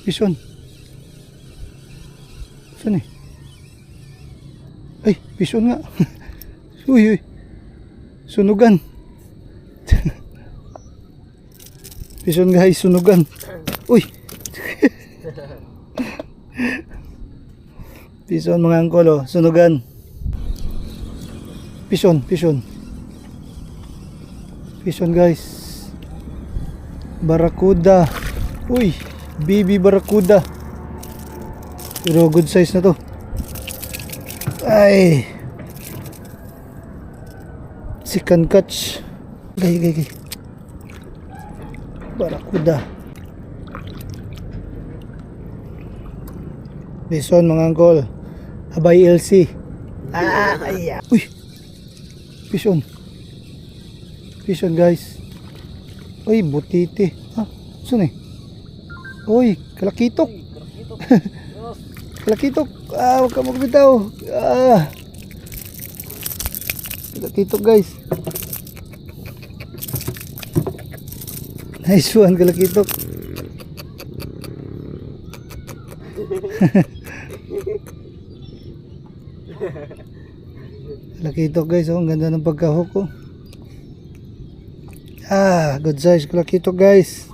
Pison. Saan eh? Ay, pison nga. uy, uy. Sunugan. pison guys, sunugan. Uy. pison mga angkol oh, sunugan. Pison, pison. Pison guys. Barakuda. Uy, baby barakuda. Pero good size na to. Ay. Second catch. Gay, gay, gay. Barakuda. Bison mga angkol. Abay LC. Ah, ay. Uy. Pison. Pison guys. Uy, butiti. Ah, saan eh? Uy, kalakitok. Kalakitok. Ah, huwag ka magbitaw. Ah. Kalakitok guys. Nice one, kalakitok. Kalakitok guys, oh, ang ganda ng pagkahok ko. Ah, good size kalakitok guys.